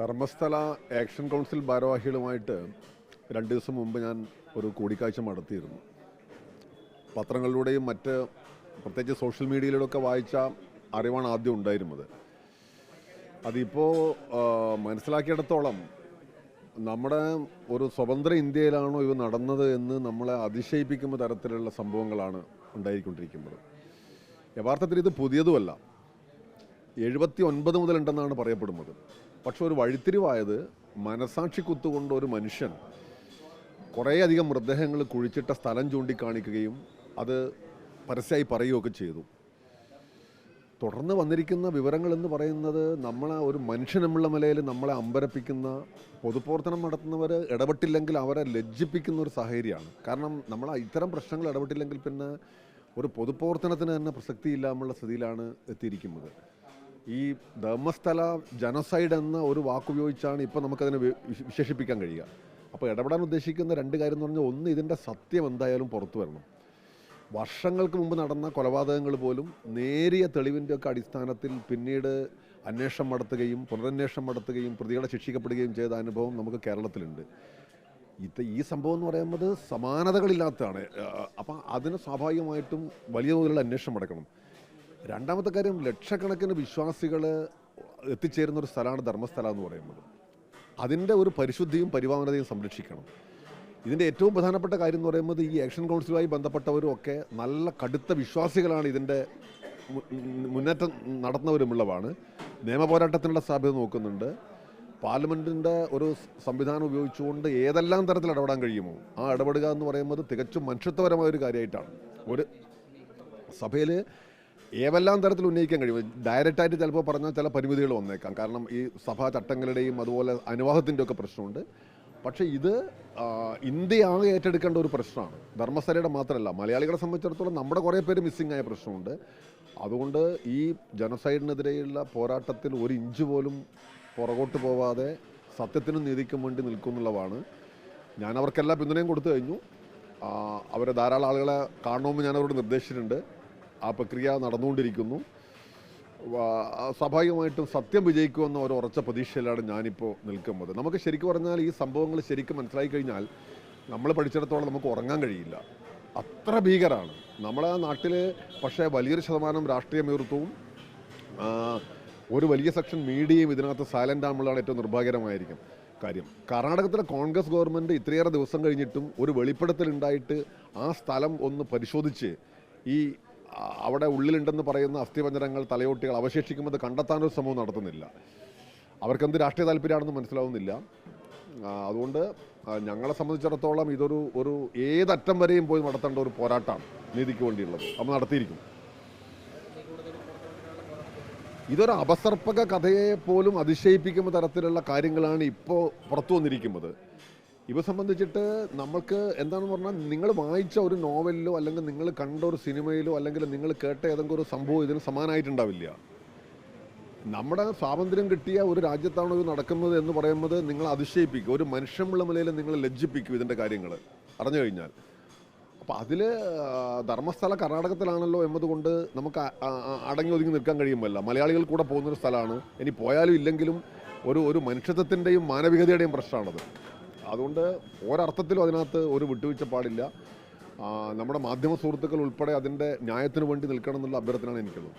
Dharmasthala action council ഭാരവാഹികളുമായിട്ട് രണ്ട് ദിവസം മുമ്പ് ഞാൻ ഒരു കൂടിക്കാഴ്ച നടത്തിയിരുന്നു. പത്രങ്ങളിലൂടെയും മറ്റ് പ്രത്യേകിച്ച് സോഷ്യൽ മീഡിയയിലൂടെയൊക്കെ വായിച്ച അറിവാണ് ആദ്യം ഉണ്ടായിരുന്നത്. അതിപ്പോൾ മനസ്സിലാക്കിയിടത്തോളം നമ്മുടെ ഒരു സ്വതന്ത്ര ഇന്ത്യയിലാണോ ഇവ നടന്നത് എന്ന് നമ്മളെ അതിശയിപ്പിക്കുന്ന തരത്തിലുള്ള സംഭവങ്ങളാണ് ഉണ്ടായിക്കൊണ്ടിരിക്കുന്നത്. യഥാർത്ഥത്തിൽ ഇത് പുതിയതുമല്ല. എഴുപത്തി ഒൻപത് മുതലുണ്ടെന്നാണ് പറയപ്പെടുന്നത്. പക്ഷെ ഒരു വഴിത്തിരിവായത് മനസാക്ഷി കുത്തുകൊണ്ട് ഒരു മനുഷ്യൻ കുറേയധികം മൃതദേഹങ്ങൾ കുഴിച്ചിട്ട സ്ഥലം ചൂണ്ടിക്കാണിക്കുകയും അത് പരസ്യമായി പറയുകയൊക്കെ ചെയ്തു. തുടർന്ന് വന്നിരിക്കുന്ന വിവരങ്ങൾ എന്ന് പറയുന്നത് നമ്മളെ ഒരു മനുഷ്യൻ എന്നുള്ള നിലയിൽ നമ്മളെ അമ്പരപ്പിക്കുന്ന പൊതുപ്രവർത്തനം നടത്തുന്നവർ ഇടപെട്ടില്ലെങ്കിൽ അവരെ ലജ്ജിപ്പിക്കുന്ന ഒരു സാഹചര്യമാണ്. കാരണം നമ്മൾ ഇത്തരം പ്രശ്നങ്ങൾ ഇടപെട്ടില്ലെങ്കിൽ പിന്നെ ഒരു പൊതുപ്രവർത്തനത്തിന് തന്നെ പ്രസക്തിയില്ല സ്ഥിതിയിലാണ് എത്തിയിരിക്കുന്നത്. ഈ ധർമ്മസ്ഥല ജനസൈഡ് എന്ന ഒരു വാക്കുപയോഗിച്ചാണ് ഇപ്പോൾ നമുക്കതിനെ വിശേഷിപ്പിക്കാൻ കഴിയുക. അപ്പോൾ ഇടപെടാൻ ഉദ്ദേശിക്കുന്ന രണ്ട് കാര്യം എന്ന് പറഞ്ഞാൽ ഒന്ന് ഇതിന്റെ സത്യം എന്തായാലും പുറത്തു വരണം. വർഷങ്ങൾക്ക് മുമ്പ് നടന്ന കൊലപാതകങ്ങൾ പോലും നേരിയ തെളിവിന്റെ ഒക്കെ അടിസ്ഥാനത്തിൽ പിന്നീട് അന്വേഷണം നടത്തുകയും പുനരന്വേഷണം നടത്തുകയും പ്രതികളെ ശിക്ഷിക്കപ്പെടുകയും ചെയ്ത അനുഭവം നമുക്ക് കേരളത്തിലുണ്ട്. ഇത് ഈ സംഭവം എന്ന് പറയുന്നത് സമാനതകളില്ലാത്തതാണ്. അപ്പം അതിന് സ്വാഭാവികമായിട്ടും വലിയ തോതിലുള്ള അന്വേഷണം നടക്കണം. രണ്ടാമത്തെ കാര്യം ലക്ഷക്കണക്കിന് വിശ്വാസികൾ എത്തിച്ചേരുന്ന ഒരു സ്ഥലമാണ് ധർമ്മസ്ഥല എന്ന് പറയുന്നത്. അതിന്റെ ഒരു പരിശുദ്ധിയും പരിപാവനതയും സംരക്ഷിക്കണം. ഇതിന്റെ ഏറ്റവും പ്രധാനപ്പെട്ട കാര്യം എന്ന് പറയുന്നത് ഈ ആക്ഷൻ കൗൺസിലുമായി ബന്ധപ്പെട്ടവരും ഒക്കെ നല്ല കടുത്ത വിശ്വാസികളാണ് ഇതിന്റെ മുന്നേറ്റം നടത്തുന്നവരുമുള്ളതാണ്. നിയമപോരാട്ടത്തിനുള്ള സാധ്യത നോക്കുന്നുണ്ട്. പാർലമെന്റിന്റെ ഒരു സംവിധാനം ഉപയോഗിച്ചുകൊണ്ട് ഏതെല്ലാം തരത്തിൽ ഇടപെടാൻ കഴിയുമോ ആ ഇടപെടുക എന്ന് പറയുന്നത് തികച്ചും മനുഷ്യത്വപരമായ ഒരു കാര്യമായിട്ടാണ്. ഒരു സഭയിൽ ഏതെല്ലാം തരത്തിൽ ഉന്നയിക്കാൻ കഴിയും? ഡയറക്റ്റായിട്ട് ചിലപ്പോൾ പറഞ്ഞാൽ ചില പരിമിതികൾ വന്നേക്കാം. കാരണം ഈ സഭാ ചട്ടങ്ങളുടെയും അതുപോലെ അനുവാദത്തിന്റെ ഒക്കെ പ്രശ്നമുണ്ട്. പക്ഷേ ഇത് ഇന്ത്യ ആകെ ഏറ്റെടുക്കേണ്ട ഒരു പ്രശ്നമാണ്. ധർമ്മസ്ഥലയുടെ മാത്രമല്ല മലയാളികളെ സംബന്ധിച്ചിടത്തോളം നമ്മുടെ കുറേ പേര് മിസ്സിംഗ് ആയ പ്രശ്നമുണ്ട്. അതുകൊണ്ട് ഈ ജനസൈഡിനെതിരെയുള്ള പോരാട്ടത്തിൽ ഒരു ഇഞ്ച് പോലും പുറകോട്ട് പോവാതെ സത്യത്തിനും നീതിക്കും വേണ്ടി നിൽക്കുന്നുള്ളതാണ്. ഞാൻ പിന്തുണയും കൊടുത്തു കഴിഞ്ഞു. അവരെ ധാരാളം ആളുകളെ കാണണമെന്ന് ഞാൻ അവരോട് നിർദ്ദേശിച്ചിട്ടുണ്ട്. ആ പ്രക്രിയ നടന്നുകൊണ്ടിരിക്കുന്നു. സ്വാഭാവികമായിട്ടും സത്യം വിജയിക്കുമെന്ന ഒരു ഉറച്ച പ്രതീക്ഷയിലാണ് ഞാനിപ്പോൾ നിൽക്കുന്നത്. നമുക്ക് ശരിക്കും പറഞ്ഞാൽ ഈ സംഭവങ്ങൾ ശരിക്കും മനസ്സിലാക്കി കഴിഞ്ഞാൽ നമ്മൾ പഠിച്ചിടത്തോളം നമുക്ക് ഉറങ്ങാൻ കഴിയില്ല. അത്ര ഭീകരമാണ് നമ്മളെ നാട്ടിൽ പക്ഷേ വലിയൊരു ശതമാനം രാഷ്ട്രീയ നേതൃത്വവും ഒരു വലിയ സെക്ഷൻ മീഡിയയും ഇതിനകത്ത് സൈലന്റ് ആകുമ്പോഴാണ് ഏറ്റവും നിർഭാഗ്യകരമായിരിക്കും കാര്യം. കർണാടകത്തിലെ കോൺഗ്രസ് ഗവൺമെന്റ് ഇത്രയേറെ ദിവസം കഴിഞ്ഞിട്ടും ഒരു വെളിപ്പെടുത്തൽ ഉണ്ടായിട്ട് ആ സ്ഥലം ഒന്ന് പരിശോധിച്ച് ഈ അവിടെ ഉള്ളിലുണ്ടെന്ന് പറയുന്ന അസ്ഥിപഞ്ജരങ്ങൾ തലയോട്ടികൾ അവശേഷിക്കുമ്പോൾ കണ്ടെത്താനൊരു ശ്രമവും നടത്തുന്നില്ല. അവർക്കെന്ത് രാഷ്ട്രീയ താല്പര്യമാണെന്ന് മനസ്സിലാവുന്നില്ല. അതുകൊണ്ട് ഞങ്ങളെ സംബന്ധിച്ചിടത്തോളം ഇതൊരു ഒരു ഏതറ്റം വരെയും പോയി നടത്തേണ്ട ഒരു പോരാട്ടമാണ് നീതിക്ക് വേണ്ടിയുള്ളത്. നമ്മൾ നടത്തിയിരിക്കും. ഇതൊരു അപസർപ്പക കഥയെ പോലും അതിശയിപ്പിക്കുന്ന തരത്തിലുള്ള കാര്യങ്ങളാണ് ഇപ്പോൾ പുറത്തു വന്നിരിക്കുന്നത്. ഇവ സംബന്ധിച്ചിട്ട് നമ്മൾക്ക് എന്താണെന്ന് പറഞ്ഞാൽ നിങ്ങൾ വായിച്ച ഒരു നോവലിലോ അല്ലെങ്കിൽ നിങ്ങൾ കണ്ട ഒരു സിനിമയിലോ അല്ലെങ്കിൽ നിങ്ങൾ കേട്ട ഏതെങ്കിലും ഒരു സംഭവം ഇതിന് സമാനമായിട്ടുണ്ടാവില്ല നമ്മുടെ സ്വാതന്ത്ര്യം കിട്ടിയ ഒരു രാജ്യത്താണ് ഇത് നടക്കുന്നത് എന്ന് പറയുന്നത് നിങ്ങൾ അതിശയിപ്പിക്കും. ഒരു മനുഷ്യമുള്ള നിലയിൽ നിങ്ങൾ ലജ്ജിപ്പിക്കും ഇതിന്റെ കാര്യങ്ങൾ അറിഞ്ഞു കഴിഞ്ഞാൽ. അപ്പോൾ അതിൽ ധർമ്മസ്ഥല കർണാടകത്തിലാണല്ലോ എന്നതുകൊണ്ട് നമുക്ക് അടങ്ങി ഒതുങ്ങി നിൽക്കാൻ കഴിയുമല്ല. മലയാളികൾ കൂടെ പോകുന്നൊരു സ്ഥലമാണ്. ഇനി പോയാലും ഇല്ലെങ്കിലും ഒരു ഒരു മനുഷ്യത്വത്തിന്റെയും മാനവികതയുടെയും പ്രശ്നമാണത്. അതുകൊണ്ട് ഒരർത്ഥത്തിലും അതിനകത്ത് ഒരു വിട്ടുവീഴ്ച പാടില്ല. നമ്മുടെ മാധ്യമ സുഹൃത്തുക്കൾ ഉൾപ്പെടെ അതിന്റെ ന്യായത്തിന് വേണ്ടി നിൽക്കണം എന്നുള്ള അഭ്യർത്ഥനയാണ് എനിക്കുള്ളത്.